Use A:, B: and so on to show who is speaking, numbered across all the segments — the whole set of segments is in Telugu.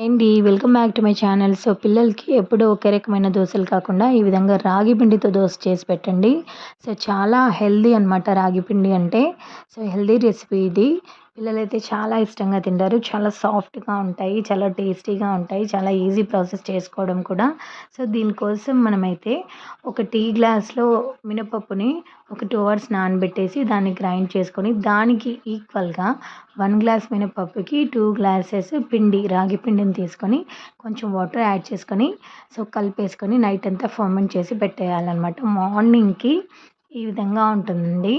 A: ఏంటి? Welcome back to my channel. So పిల్లలకి ఎప్పుడూ ఒకే రకమైన దోశలు కాకుండా ఈ విధంగా రాగి పిండితో దోశ చేసి పెట్టండి. సో చాలా హెల్దీ అనమాట రాగి పిండి అంటే. సో హెల్దీ రెసిపీ ఇది. పిల్లలైతే చాలా ఇష్టంగా తింటారు. చాలా సాఫ్ట్గా ఉంటాయి చాలా టేస్టీగా ఉంటాయి చాలా ఈజీ ప్రాసెస్ చేసుకోవడం కూడా. సో దీనికోసం మనమైతే ఒక టీ గ్లాస్లో మినపప్పుని ఒక టూ అవర్స్ నానబెట్టేసి దాన్ని గ్రైండ్ చేసుకొని దానికి ఈక్వల్గా వన్ గ్లాస్ మినపప్పుకి టూ గ్లాసెస్ పిండి రాగి పిండిని తీసుకొని కొంచెం వాటర్ యాడ్ చేసుకొని సో కలిపేసుకొని నైట్ అంతా ఫర్మెంట్ చేసి పెట్టేయాలన్నమాట. మార్నింగ్కి ఈ విధంగా ఉంటుందండి.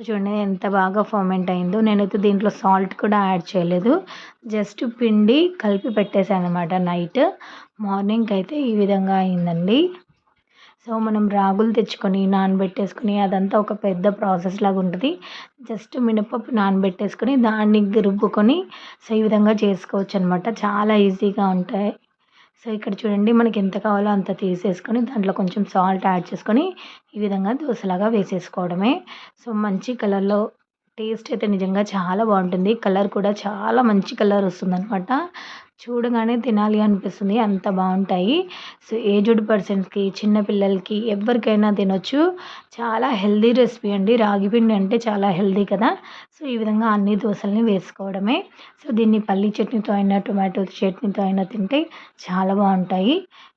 A: సో చూడండి ఎంత బాగా ఫర్మెంట్ అయిందో. నేనైతే దీంట్లో సాల్ట్ కూడా యాడ్ చేయలేదు. జస్ట్ పిండి కలిపి పెట్టేశాను అనమాట నైట్ మార్నింగ్కి అయితే ఈ విధంగా అయిందండి. సో మనం రాగులు తెచ్చుకొని నానబెట్టేసుకొని అదంతా ఒక పెద్ద ప్రాసెస్ లాగా ఉంటుంది. జస్ట్ మినపప్పు నానబెట్టేసుకొని దాన్ని రుబ్బుకొని సో ఈ విధంగా చేసుకోవచ్చు అనమాట చాలా ఈజీగా ఉంటాయి. సో ఇక్కడ చూడండి మనకి ఎంత కావాలో అంత తీసేసుకొని దాంట్లో కొంచెం సాల్ట్ యాడ్ చేసుకొని ఈ విధంగా దోశలాగా వేసేసుకోవడమే. సో మంచి కలర్లో టేస్ట్ అయితే నిజంగా చాలా బాగుంటుంది. కలర్ కూడా చాలా మంచి కలర్ వస్తుంది అనమాట చూడగానే తినాలి అనిపిస్తుంది. అంత బాగుంటాయి. సో ఏజ్డ్ పర్సన్స్కి చిన్నపిల్లలకి ఎవరికైనా తినొచ్చు. చాలా హెల్దీ రెసిపీ అండి. రాగిపిండి అంటే చాలా హెల్దీ కదా. సో ఈ విధంగా అన్ని దోశల్ని వేసుకోవడమే. సో దీన్ని పల్లి చట్నీతో అయినా టొమాటో చట్నీతో అయినా తింటే చాలా బాగుంటాయి.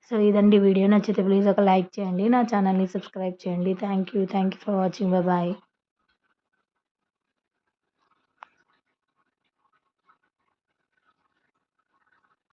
A: సో ఇదండి వీడియో. నచ్చితే ప్లీజ్ ఒక లైక్ చేయండి. నా ఛానల్ని సబ్స్క్రైబ్ చేయండి. Thank you thank you for watching. Bye.